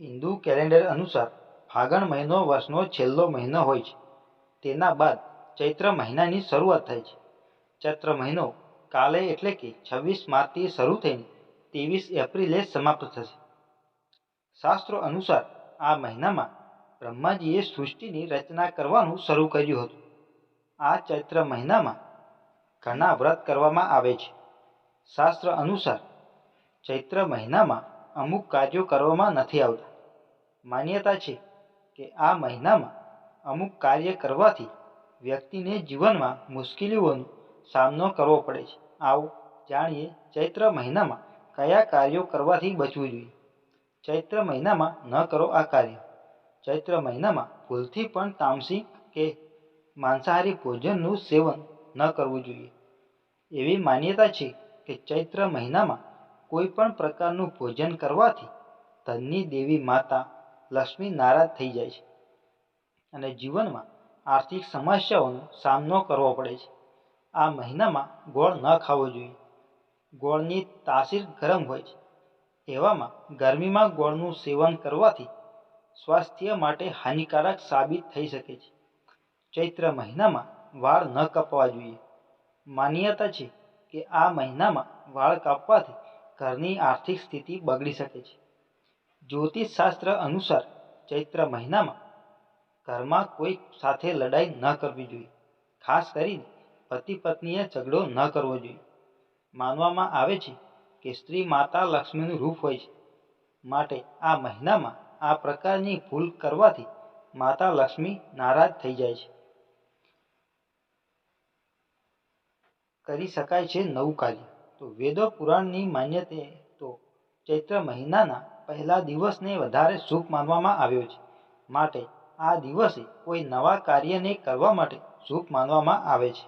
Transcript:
Hindu calendar અનુસાર ફાગણ મહિનો વર્ષનો છેલ્લો મહિનો હોય છે. તેના બાદ ચૈત્ર મહિનાની શરૂઆત થાય છે. ચૈત્ર મહિનો કાલે એટલે કે છવ્વીસ માર્ચથી શરૂ થઈને ત્રેવીસ એપ્રિલે સમાપ્ત થશે. શાસ્ત્રો અનુસાર આ મહિનામાં બ્રહ્માજીએ સૃષ્ટિની રચના કરવાનું શરૂ કર્યું હતું. આ ચૈત્ર મહિનામાં ઘણા વ્રત કરવામાં આવે છે. શાસ્ત્ર અનુસાર ચૈત્ર મહિનામાં અમુક કાર્યો કરવામાં નથી આવતા. માન્યતા છે કે આ મહિનામાં અમુક કાર્ય કરવાથી વ્યક્તિને જીવનમાં મુશ્કેલીઓનો સામનો કરવો પડે છે. આવો જાણીએ ચૈત્ર મહિનામાં કયા કાર્યો કરવાથી બચવું જોઈએ. ચૈત્ર મહિનામાં ન કરો આ કાર્ય. ચૈત્ર મહિનામાં ભૂલથી પણ તામસિક કે માંસાહારી ભોજનનું સેવન ન કરવું જોઈએ. એવી માન્યતા છે કે ચૈત્ર મહિનામાં કોઈ પણ પ્રકારનું ભોજન કરવાથી ધનની દેવી માતા લક્ષ્મી નારાજ થઈ જાય છે અને જીવનમાં આર્થિક સમસ્યાઓનો સામનો કરવો પડે છે. આ મહિનામાં ગોળ ન ખાવો જોઈએ. ગોળની તાસીર ગરમ હોય છે. એવામાં ગરમીમાં ગોળનું સેવન કરવાથી સ્વાસ્થ્ય માટે હાનિકારક સાબિત થઈ શકે છે. ચૈત્ર મહિનામાં વાળ ન કાપવા જોઈએ. માન્યતા છે કે આ મહિનામાં વાળ કાપવાથી ઘરની આર્થિક સ્થિતિ બગડી શકે છે. જ્યોતિષ શાસ્ત્ર અનુસાર ચૈત્ર મહિનામાં ઘરમાં કોઈ સાથે લડાઈ ન કરવી જોઈએ. ખાસ કરીને પતિ પત્નીએ ઝઘડો ન કરવો જોઈએ. માનવામાં આવે છે કે સ્ત્રી માતા લક્ષ્મીનું રૂપ હોય છે. માટે આ મહિનામાં આ પ્રકારની ભૂલ કરવાથી માતા લક્ષ્મી નારાજ થઈ જાય છે. કરી શકાય છે નવું કાર્ય. તો વેદો પુરાણની માન્યતે તો ચૈત્ર મહિનાના પહેલા દિવસને વધારે શુભ માનવામાં આવ્યો છે. માટે આ દિવસે કોઈ નવા કાર્યને કરવા માટે શુભ માનવામાં આવે છે.